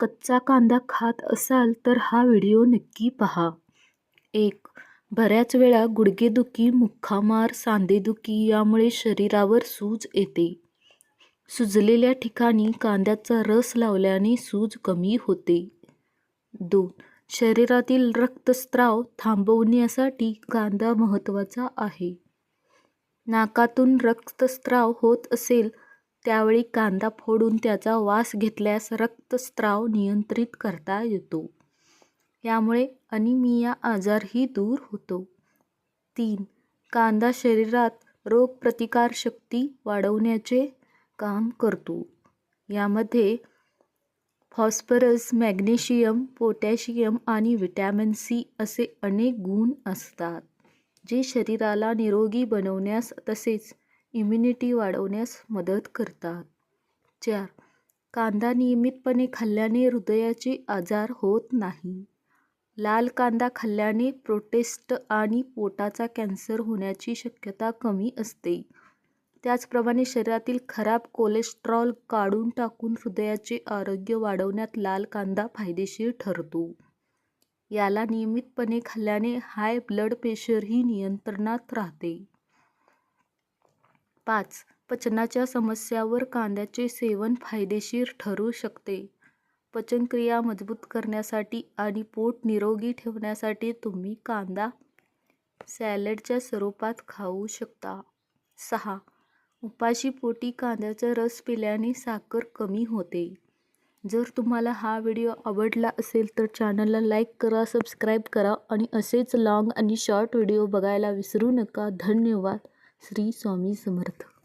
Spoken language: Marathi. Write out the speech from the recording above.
कच्चा कांदा खात असाल तर हा व्हिडिओ नक्की पहा. एक बऱ्याच वेळा गुडघेदुखी मुक्कामार सांधेदुखी यामुळे शरीरावर सूज येते. सुजलेल्या ठिकाणी कांद्याचा रस लावल्याने सूज कमी होते. दोन शरीरातील रक्तस्त्राव थांबवण्यासाठी कांदा महत्त्वाचा आहे. नाकातून रक्तस्त्राव होत असेल त्यावेळी कांदा फोडून त्याचा वास घेतल्यास रक्तस्त्राव नियंत्रित करता येतो. यामुळे अनिमिया आजारही दूर होतो. तीन. कांदा शरीरात रोगप्रतिकारशक्ती वाढवण्याचे काम करतो. यामध्ये फॉस्फरस मॅग्नेशियम पोटॅशियम आणि व्हिटॅमिन सी असे अनेक गुण असतात जे शरीराला निरोगी बनवण्यास तसेच इम्युनिटी वाढवण्यास मदत करतात. चार कांदा नियमितपणे खाल्ल्याने हृदयाचे आजार होत नाही. लाल कांदा खाल्ल्याने प्रोटेस्ट आणि पोटाचा कॅन्सर होण्याची शक्यता कमी असते. त्याचप्रमाणे शरीरातील खराब कोलेस्ट्रॉल काढून टाकून हृदयाचे आरोग्य वाढवण्यात लाल कांदा फायदेशीर ठरतो. याला नियमितपणे खाल्ल्याने हाय ब्लड प्रेशरही नियंत्रणात राहते. पाच. पचनाच्या समस्यांवर कांद्याचे सेवन फायदेशीर ठरू शकते. पचनक्रिया मजबूत करण्यासाठी आणि पोट निरोगी ठेवण्यासाठी तुम्ही कांदा सॅलडच्या स्वरूपात खाऊ शकता. सहा. उपाशीपोटी कांद्याचा रस पिल्याने साखर कमी होते. जर तुम्हाला हा व्हिडिओ आवडला असेल तर चॅनलला लाईक करा सबस्क्राईब करा आणि असेच लाँग आणि शॉर्ट व्हिडिओ बघायला विसरू नका. धन्यवाद. श्री स्वामी समर्थ.